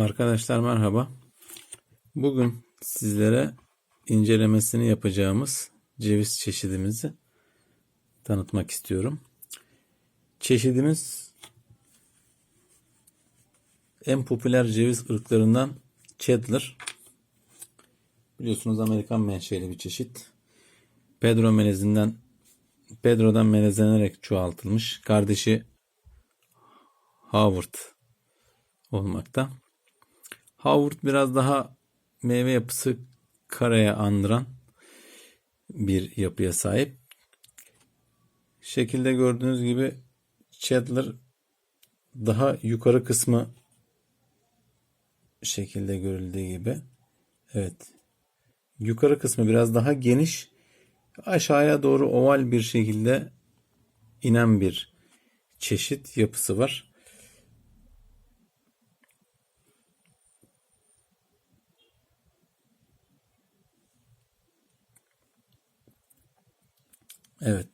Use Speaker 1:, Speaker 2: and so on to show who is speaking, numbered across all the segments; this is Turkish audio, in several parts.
Speaker 1: Arkadaşlar merhaba. Bugün sizlere incelemesini yapacağımız ceviz çeşidimizi tanıtmak istiyorum. Çeşidimiz en popüler ceviz ırklarından Cheddar. Biliyorsunuz Amerikan menşeli bir çeşit. Pedro melezinden Pedro'dan melezlenerek çoğaltılmış. Kardeşi Howard olmakta. Howard biraz daha meyve yapısı karaya andıran bir yapıya sahip. Şekilde gördüğünüz gibi Cheddar daha yukarı kısmı şekilde görüldüğü gibi. Evet. Yukarı kısmı biraz daha geniş. Aşağıya doğru oval bir şekilde inen bir çeşit yapısı var. Evet.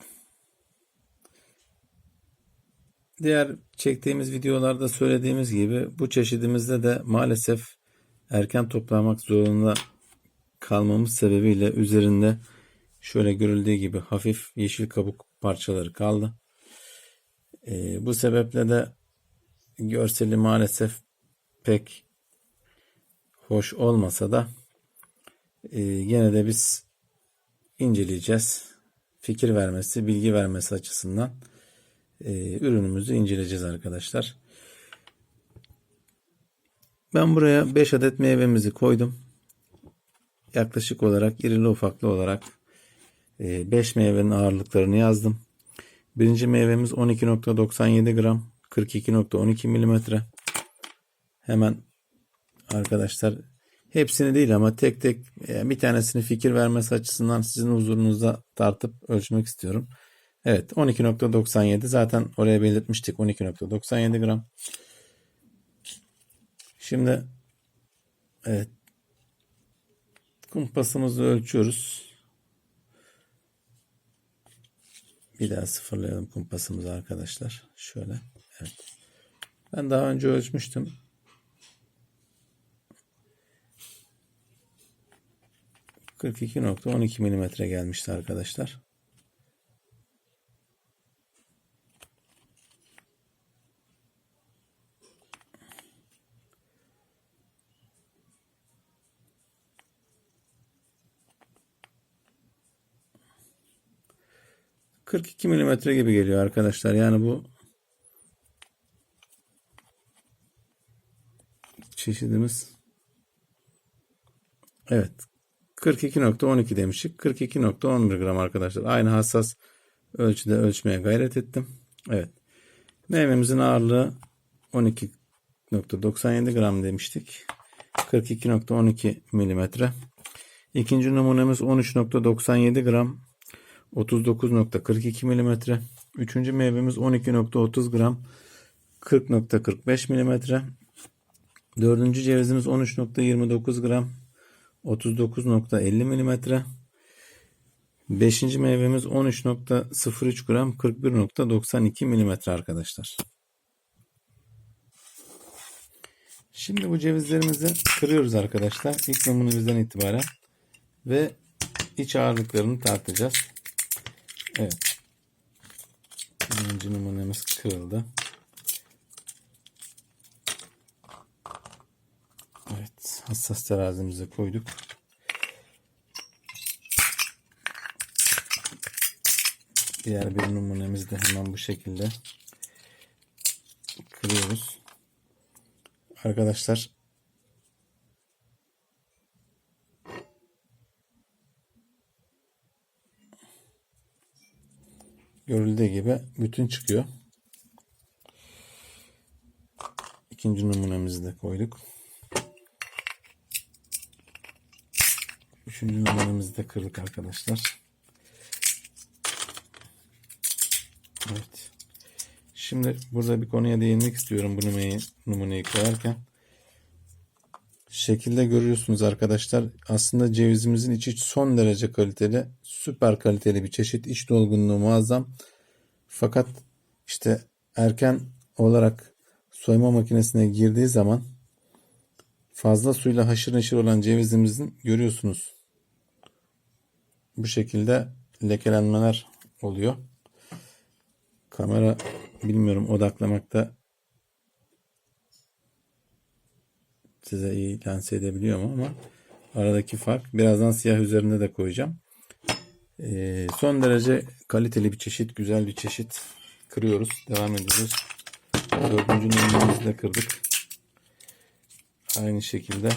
Speaker 1: Diğer çektiğimiz videolarda söylediğimiz gibi bu çeşidimizde de maalesef erken toplamak zorunda kalmamız sebebiyle üzerinde şöyle görüldüğü gibi hafif yeşil kabuk parçaları kaldı. Ee, bu sebeple de görseli maalesef pek hoş olmasa da e, yine de biz inceleyeceğiz fikir vermesi, bilgi vermesi açısından e, ürünümüzü inceleyeceğiz arkadaşlar. Ben buraya 5 adet meyvemizi koydum. Yaklaşık olarak irili ufaklı olarak 5 meyvenin ağırlıklarını yazdım. Birinci meyvemiz 12.97 gram, 42.12 milimetre. Hemen arkadaşlar Hepsini değil ama tek tek bir tanesini fikir vermesi açısından sizin huzurunuzda tartıp ölçmek istiyorum. Evet 12.97 zaten oraya belirtmiştik 12.97 gram. Şimdi evet kumpasımızı ölçüyoruz. Bir daha sıfırlayalım kumpasımızı arkadaşlar. Şöyle. Evet. Ben daha önce ölçmüştüm. 42.12 milimetre gelmişti arkadaşlar. ...42 milimetre gibi geliyor arkadaşlar. Yani bu... ...çeşidimiz... ...evet 42.12 demiştik. 42.11 gram arkadaşlar. Aynı hassas ölçüde ölçmeye gayret ettim. Evet. Meyvemizin ağırlığı 12.97 gram demiştik. 42.12 milimetre. İkinci numunemiz 13.97 gram. 39.42 milimetre. Üçüncü meyvemiz 12.30 gram. 40.45 milimetre. Dördüncü cevizimiz 13.29 gram. 39.50 mm. Beşinci meyvemiz 13.03 gram 41.92 mm arkadaşlar. Şimdi bu cevizlerimizi kırıyoruz arkadaşlar. İlk numunemizden itibaren ve iç ağırlıklarını tartacağız. Evet. Birinci numunemiz kırıldı. Evet, hassas terazimize koyduk. Diğer bir numunemizi de hemen bu şekilde kırıyoruz. Arkadaşlar görüldüğü gibi bütün çıkıyor. İkinci numunemizi de koyduk. Üçüncü numaramızı da kırdık arkadaşlar. Evet. Şimdi burada bir konuya değinmek istiyorum bu numarayı, numuneyi koyarken. Şekilde görüyorsunuz arkadaşlar. Aslında cevizimizin içi son derece kaliteli. Süper kaliteli bir çeşit. İç dolgunluğu muazzam. Fakat işte erken olarak soyma makinesine girdiği zaman fazla suyla haşır neşir olan cevizimizin görüyorsunuz. Bu şekilde lekelenmeler oluyor. Kamera bilmiyorum odaklamakta size iyi lanse edebiliyor mu ama aradaki fark. Birazdan siyah üzerinde de koyacağım. Ee, son derece kaliteli bir çeşit, güzel bir çeşit kırıyoruz. Devam ediyoruz. Dördüncü numaramızı da kırdık. Aynı şekilde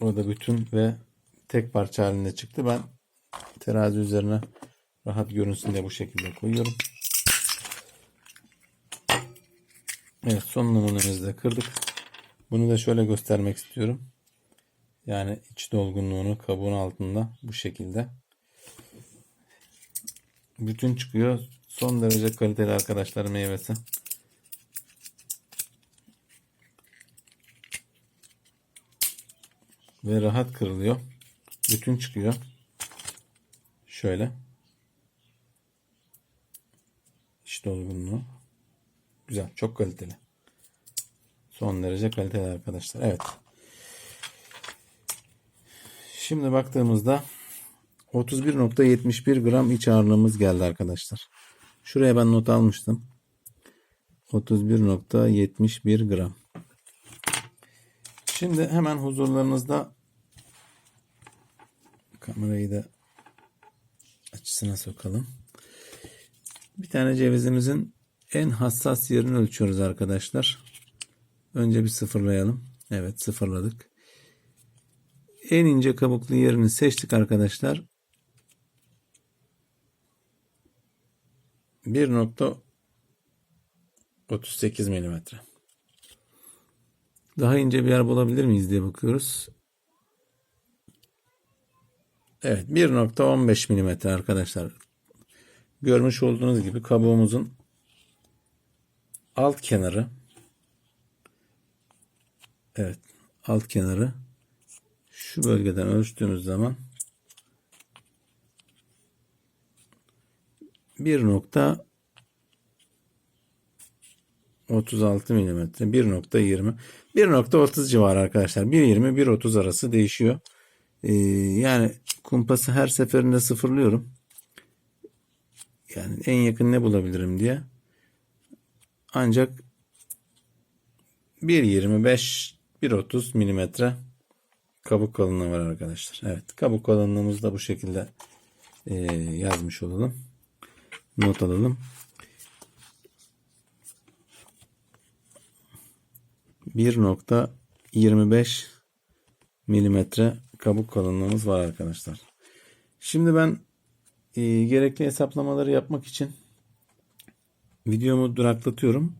Speaker 1: o da bütün ve tek parça halinde çıktı. Ben terazi üzerine rahat görünsün diye bu şekilde koyuyorum. Evet son numunamızı da kırdık. Bunu da şöyle göstermek istiyorum. Yani iç dolgunluğunu kabuğun altında bu şekilde. Bütün çıkıyor. Son derece kaliteli arkadaşlar meyvesi. Ve rahat kırılıyor. Bütün çıkıyor. Şöyle. İç dolgunluğu. Güzel. Çok kaliteli. Son derece kaliteli arkadaşlar. Evet. Şimdi baktığımızda 31.71 gram iç ağırlığımız geldi arkadaşlar. Şuraya ben not almıştım. 31.71 gram. Şimdi hemen huzurlarınızda kamerayı da açısına sokalım. Bir tane cevizimizin en hassas yerini ölçüyoruz arkadaşlar. Önce bir sıfırlayalım. Evet sıfırladık. En ince kabuklu yerini seçtik arkadaşlar. 1.38 milimetre. Daha ince bir yer bulabilir miyiz diye bakıyoruz. Evet 1.15 milimetre arkadaşlar. Görmüş olduğunuz gibi kabuğumuzun alt kenarı Evet alt kenarı şu bölgeden ölçtüğümüz zaman 1.36 milimetre 1.20 1.30 civarı arkadaşlar 1.20 1.30 arası değişiyor ee, yani kumpası her seferinde sıfırlıyorum yani en yakın ne bulabilirim diye ancak 1.25 1.30 milimetre kabuk kalınlığı var arkadaşlar. Evet kabuk kalınlığımızı da bu şekilde e, yazmış olalım. Not alalım. 1.25 milimetre kabuk kalınlığımız var arkadaşlar. Şimdi ben e, gerekli hesaplamaları yapmak için videomu duraklatıyorum.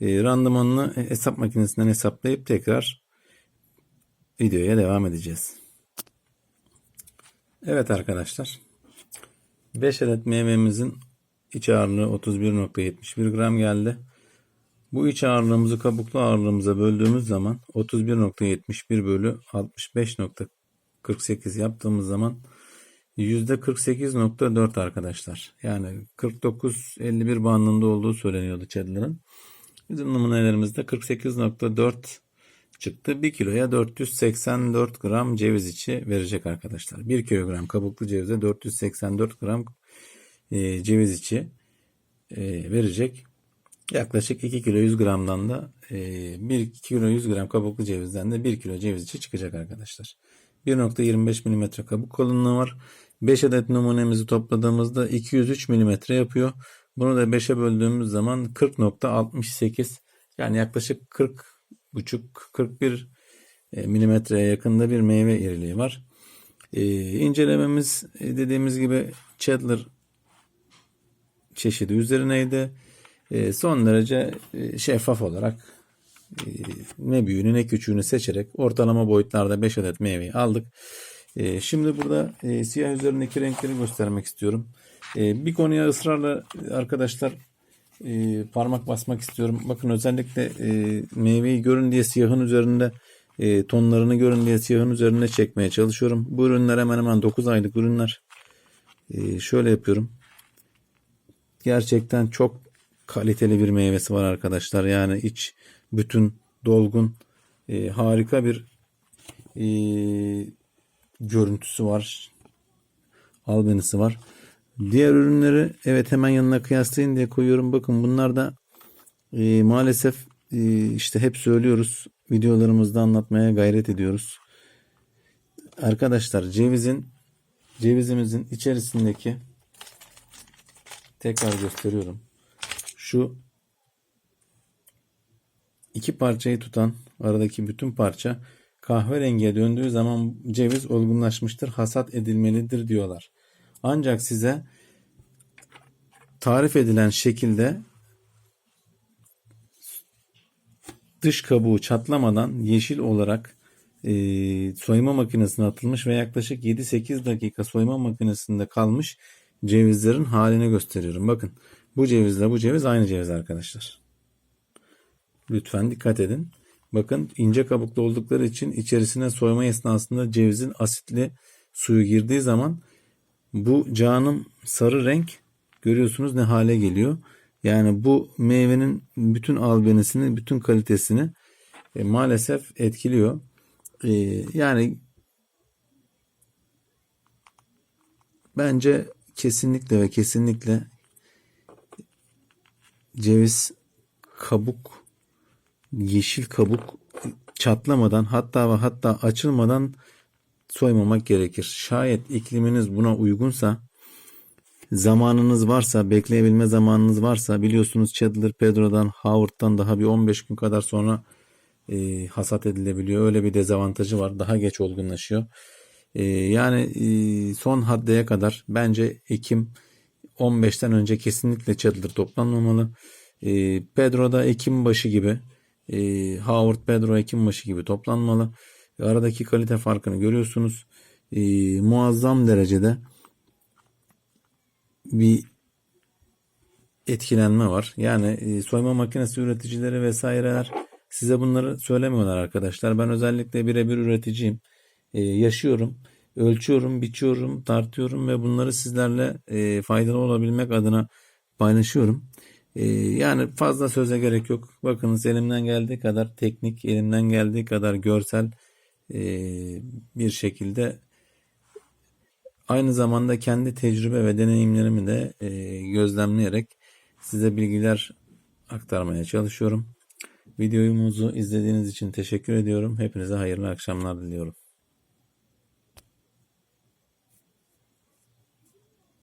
Speaker 1: E, randımanını hesap makinesinden hesaplayıp tekrar videoya devam edeceğiz. Evet arkadaşlar. 5 adet meyvemizin iç ağırlığı 31.71 gram geldi. Bu iç ağırlığımızı kabuklu ağırlığımıza böldüğümüz zaman 31.71 bölü 65.48 yaptığımız zaman %48.4 arkadaşlar. Yani 49-51 bandında olduğu söyleniyordu Chandler'ın. Bizim numunelerimizde 48.4 çıktı. 1 kiloya 484 gram ceviz içi verecek arkadaşlar. 1 kilogram kabuklu cevize 484 gram e, ceviz içi e, verecek. Yaklaşık 2 kilo 100 gramdan da e, 1 kilo 100 gram kabuklu cevizden de 1 kilo ceviz içi çıkacak arkadaşlar. 1.25 mm kabuk kalınlığı var. 5 adet numunemizi topladığımızda 203 mm yapıyor. Bunu da 5'e böldüğümüz zaman 40.68 yani yaklaşık 40 buçuk 41 e, milimetreye yakında bir meyve iriliği var. Ee, incelememiz e, dediğimiz gibi Chandler çeşidi üzerineydi. Ee, son derece e, şeffaf olarak ne büyüğünü ne küçüğünü seçerek ortalama boyutlarda 5 adet meyveyi aldık. E, şimdi burada e, siyah üzerindeki renkleri göstermek istiyorum. E, bir konuya ısrarla arkadaşlar e, parmak basmak istiyorum. Bakın özellikle e, meyveyi görün diye siyahın üzerinde tonlarını görün diye siyahın üzerine çekmeye çalışıyorum. Bu ürünler hemen hemen 9 aylık ürünler. Şöyle yapıyorum. Gerçekten çok kaliteli bir meyvesi var arkadaşlar. Yani iç bütün dolgun, e, harika bir e, görüntüsü var. Albenisi var. Diğer ürünleri evet hemen yanına kıyaslayın diye koyuyorum. Bakın bunlar da e, maalesef e, işte hep söylüyoruz. Videolarımızda anlatmaya gayret ediyoruz. Arkadaşlar cevizin cevizimizin içerisindeki tekrar gösteriyorum. Şu iki parçayı tutan aradaki bütün parça kahverengiye döndüğü zaman ceviz olgunlaşmıştır, hasat edilmelidir diyorlar. Ancak size tarif edilen şekilde dış kabuğu çatlamadan yeşil olarak e, soyma makinesine atılmış ve yaklaşık 7-8 dakika soyma makinesinde kalmış cevizlerin halini gösteriyorum. Bakın bu cevizle bu ceviz aynı ceviz arkadaşlar. Lütfen dikkat edin. Bakın ince kabuklu oldukları için içerisine soyma esnasında cevizin asitli suyu girdiği zaman bu canım sarı renk görüyorsunuz ne hale geliyor. Yani bu meyvenin bütün albenisini, bütün kalitesini e, maalesef etkiliyor. E, yani bence kesinlikle ve kesinlikle ceviz kabuk yeşil kabuk çatlamadan hatta ve hatta açılmadan soymamak gerekir. Şayet ikliminiz buna uygunsa zamanınız varsa, bekleyebilme zamanınız varsa biliyorsunuz Chandler Pedro'dan, Howard'dan daha bir 15 gün kadar sonra e, hasat edilebiliyor. Öyle bir dezavantajı var. Daha geç olgunlaşıyor. E, yani e, son haddeye kadar bence Ekim 15'ten önce kesinlikle Chandler toplanmamalı. E, Pedro'da Ekim başı gibi e, Howard Pedro Ekim başı gibi toplanmalı. Aradaki kalite farkını görüyorsunuz. E, muazzam derecede bir etkilenme var. Yani e, soyma makinesi üreticileri vesaireler size bunları söylemiyorlar arkadaşlar. Ben özellikle birebir üreticiyim. E, yaşıyorum, ölçüyorum, biçiyorum, tartıyorum ve bunları sizlerle e, faydalı olabilmek adına paylaşıyorum. E, yani fazla söze gerek yok. Bakınız elimden geldiği kadar teknik, elimden geldiği kadar görsel e, bir şekilde Aynı zamanda kendi tecrübe ve deneyimlerimi de e, gözlemleyerek size bilgiler aktarmaya çalışıyorum. Videomuzu izlediğiniz için teşekkür ediyorum. Hepinize hayırlı akşamlar diliyorum.